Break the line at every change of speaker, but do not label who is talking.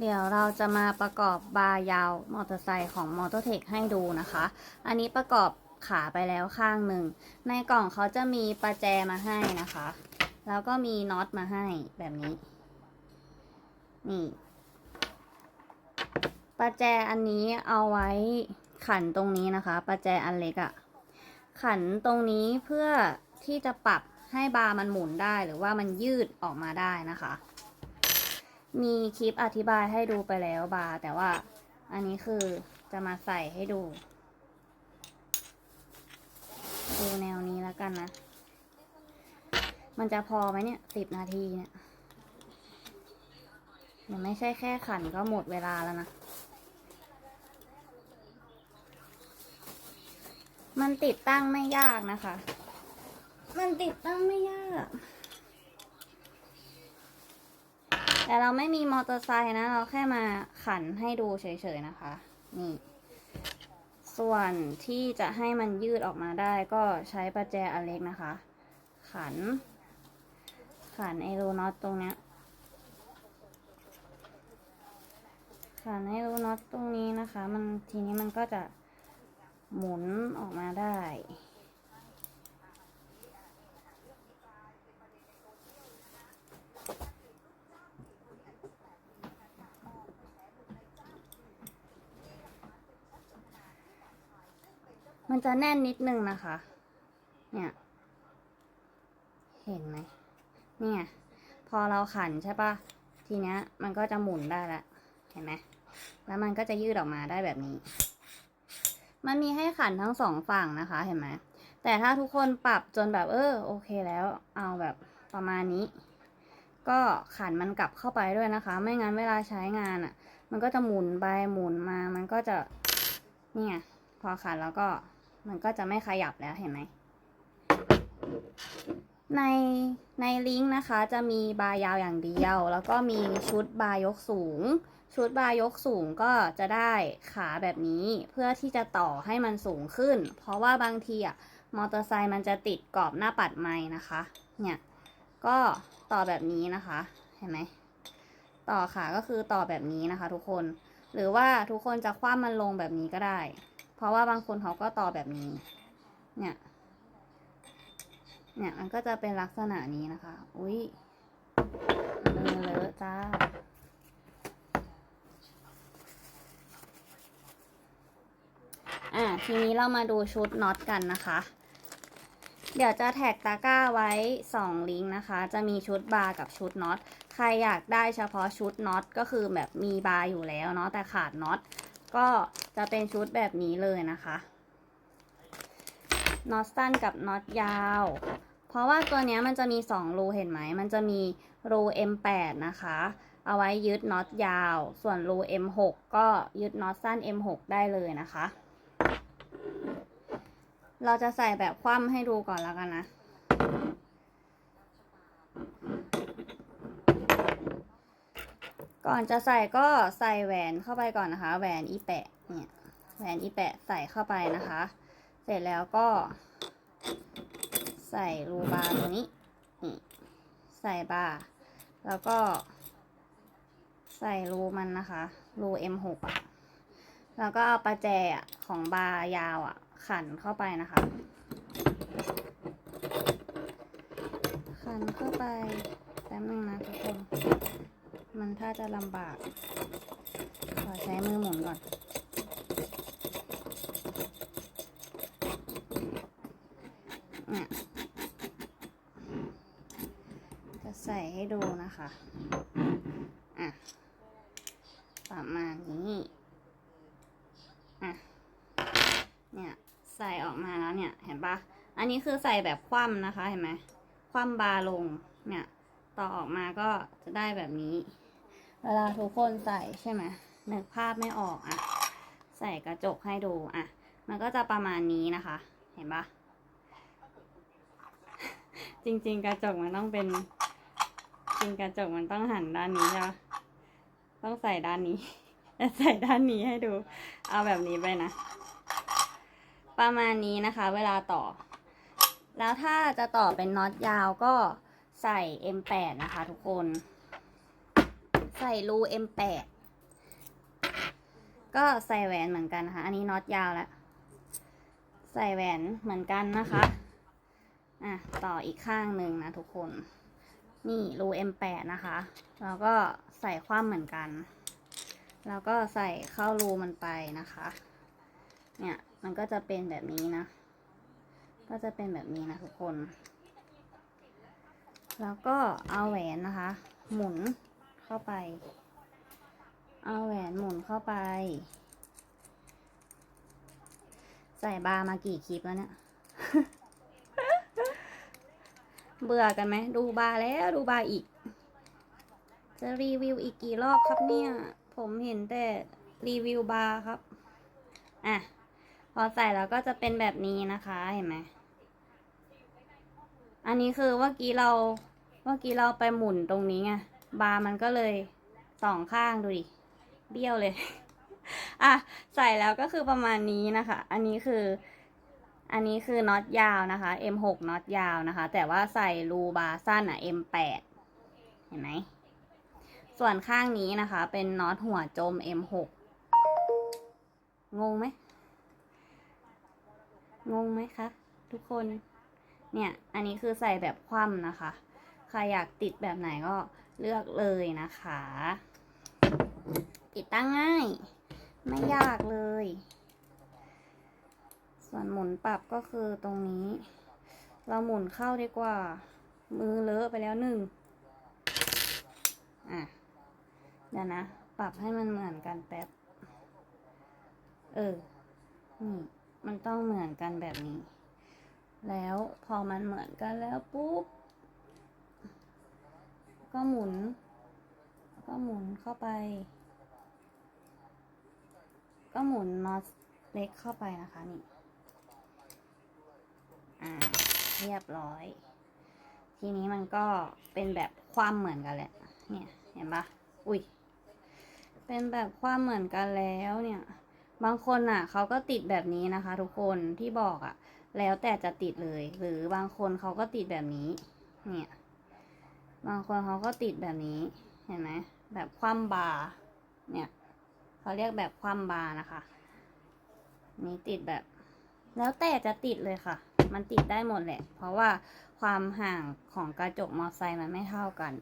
เดี๋ยวเราจะมาประกอบบาร์ยาวมอเตอร์ไซค์ของมอเตอร์เทคให้ดูนะคะ อันนี้ประกอบขาไปแล้วข้างหนึ่ง ในกล่องเขาจะมีประแจมาให้นะคะ แล้วก็มีน็อตมาให้แบบนี้ นี่ประแจอันนี้เอาไว้ขันตรงนี้นะคะ ประแจอันเล็กอะขันตรงนี้เพื่อที่จะปรับให้บาร์มันหมุนได้หรือว่ามันยืดออกมาได้นะคะ มีคลิปอธิบายให้ดูไปแล้วบาแต่ว่าอันนี้คือจะมาใส่ให้ดู ดูแนวนี้แล้วกันนะ มันจะพอไหมเนี่ยสิบนาทีเนี่ยเดี๋ยวไม่ใช่แค่ขันก็หมดเวลาแล้วนะ มันติดตั้งไม่ยากนะคะ มันติดตั้งไม่ยาก แต่เราไม่มีมอเตอร์ไซค์นะ เราแค่มาขันให้ดูเฉยๆนะคะ นี่ ส่วนที่จะให้มันยืดออกมาได้ก็ใช้ประแจอันเล็กนะคะ ขัน ขันไอรูน็อตตรงเนี้ย ขันไอรูน็อตตรงนี้นะคะ มันทีนี้มันก็จะหมุนออกมาได้ มันจะแน่นนิดนึงนะคะ เนี่ย เห็นไหมเนี่ย พอเราขันใช่ปะทีเนี้ย มันก็จะหมุนได้ละ เห็นไหมแล้วมันก็จะยืดออกมาได้แบบนี้ มันมีให้ขันทั้งสองฝั่งนะคะ เห็นไหม แต่ถ้าทุกคนปรับจนแบบเออโอเคแล้ว เอาแบบประมาณนี้ ก็ขันมันกลับเข้าไปด้วยนะคะ ไม่งั้นเวลาใช้งานอะ่ะ มันก็จะหมุนไปหมุนมา มันก็จะ เนี่ย พอขันแล้วก็ มันก็จะไม่ขยับแล้วเห็นไหม ในในลิงก์นะคะจะมีบาร์ยาวอย่างเดียว แล้วก็มีชุดบาร์ยกสูง ชุดบาร์ยกสูงก็จะได้ขาแบบนี้เพื่อที่จะต่อให้มันสูงขึ้น เพราะว่าบางทีอะมอเตอร์ไซค์มันจะติดกรอบหน้าปัดไม้นะคะ เนี่ยก็ต่อแบบนี้นะคะ เห็นไหม ต่อขาก็คือต่อแบบนี้นะคะ ทุกคน หรือว่าทุกคนจะคว้ามันลงแบบนี้ก็ได้ เพราะว่าบางคนเขาก็ต่อแบบนี้ เนี่ย เนี่ยมันก็จะเป็นลักษณะนี้นะคะ อุ้ยเลอะเลอะจ้า อะทีนี้เรามาดูชุดน็อตกันนะคะ เดี๋ยวจะแท็กตะกร้าไว้ 2 ลิงก์นะคะ จะมีชุดบาร์กับชุดน็อต ใครอยากได้เฉพาะชุดน็อตก็คือแบบมีบาร์อยู่แล้วเนาะแต่ขาดน็อตก็ จะเป็นชุดแบบนี้เลยนะคะน็อตสั้นกับน็อตยาว เพราะว่าตัวนี้มันจะมี 2 รูเห็นไหม มันจะมีรู M8 นะคะ เอาไว้ยึดน็อตยาว ส่วนรู M6 ก็ยึดน็อตสั้น M6 ได้เลยนะคะ เราจะใส่แบบคว่ำให้ดูก่อนแล้วกันนะก่อนจะใส่ก็ใส่แหวนเข้าไปก่อนนะคะ แหวนอีแปะ เนี่ยแหวนอีแปะใส่เข้าไปนะคะ เสร็จแล้วก็ ใส่รูบาร์ตรงนี้นี่ใส่บาร์แล้วก็ ใส่รูมันนะคะ รู M6 อะ แล้วก็เอาประแจอะของบาร์ยาวอะ ขันเข้าไปนะคะ ขันเข้าไปแป๊บนึงนะทุกคน มันถ้าจะลำบาก ขอใช้มือหมุนก่อน เนี่ยจะใส่ให้ดูนะคะ อะ ประมาณนี้ อะ เนี่ย ใส่ออกมาแล้วเนี่ย เห็นปะอันนี้คือใส่แบบคว่ำนะคะ เห็นไหม คว่ำบาลง เนี่ย ต่อออกมาก็จะได้แบบนี้ เวลาทุกคนใส่ใช่ไหมนึกภาพไม่ออกอะ ใส่กระจกให้ดู อะ มันก็จะประมาณนี้นะคะ เห็นปะ จริง ๆ กระจกมันต้องเป็น จริงกระจกมันต้องหันด้านนี้ใช่ปะต้องใส่ด้านนี้แต่ใส่ด้านนี้ให้ดู เอาแบบนี้ไปนะ ประมาณนี้นะคะ เวลาต่อ แล้วถ้าจะต่อเป็นน็อตยาวก็ใส่ M8 นะคะทุกคน ใส่รู M8 ก็ใส่แหวนเหมือนกันนะคะอันนี้น็อตยาวแล้ว ใส่แหวนเหมือนกันนะคะ อะต่ออีกข้างหนึ่งนะทุกคน นี่รู M8 นะคะ แล้วก็ใส่คว่ำเหมือนกัน แล้วก็ใส่เข้ารูมันไปนะคะ เนี่ยมันก็จะเป็นแบบนี้นะ ก็จะเป็นแบบนี้นะทุกคน แล้วก็เอาแหวนนะคะ หมุนเข้าไป เอาแหวนหมุนเข้าไป ใส่บาร์มากี่คลิปแล้วเนี่ย เบื่อกันไหมดูบาร์แล้วดูบาร์อีก จะรีวิวอีกกี่รอบครับเนี่ย ผมเห็นแต่รีวิวบาร์ครับ อะ พอใส่แล้วก็จะเป็นแบบนี้นะคะเห็นไหม อันนี้คือเมื่อกี้เราเมื่อกี้เราไปหมุนตรงนี้ไงบาร์มันก็เลยสองข้างดูดิ เบี้ยวเลย อะ ใส่แล้วก็คือประมาณนี้นะคะ อันนี้คือ อันนี้คือน็อตยาวนะคะ M6 น็อตยาวนะคะ แต่ว่าใส่รูบาสั้นอะ M8 เห็นไหม ส่วนข้างนี้นะคะ เป็นน็อตหัวจม M6 งงไหม งงไหมคะ ทุกคน เนี่ย อันนี้คือใส่แบบคว่ำนะคะ ใครอยากติดแบบไหนก็เลือกเลยนะคะ ติดตั้งง่าย ไม่ยากเลย ส่วนหมุนปรับก็คือตรงนี้ เราหมุนเข้าดีกว่า มือเลอะไปแล้วหนึ่งอะเดี๋ยวนะ ปรับให้มันเหมือนกันแป๊บ เออ นี่ มันต้องเหมือนกันแบบนี้ แล้วพอมันเหมือนกันแล้วปุ๊บ ก็หมุน ก็หมุนเข้าไป ก็หมุนน็อตเล็กเข้าไปนะคะนี่ อ่า เรียบร้อย ทีนี้มันก็เป็นแบบความเหมือนกันแหละ เนี่ยเห็นปะอุ้ยเป็นแบบความเหมือนกันแล้วเนี่ย บางคนอะเขาก็ติดแบบนี้นะคะ ทุกคนที่บอกอะ แล้วแต่จะติดเลย หรือบางคนเขาก็ติดแบบนี้ เนี่ย บางคนเขาก็ติดแบบนี้ เห็นไหมแบบคว่ำบาร์เนี่ยเขาเรียกแบบคว่ำบาร์นะคะ นี่ติดแบบ แล้วแต่จะติดเลยค่ะ มันติดได้หมดแหละ เพราะว่าความห่างของกระจกมอไซค์มันไม่เท่ากัน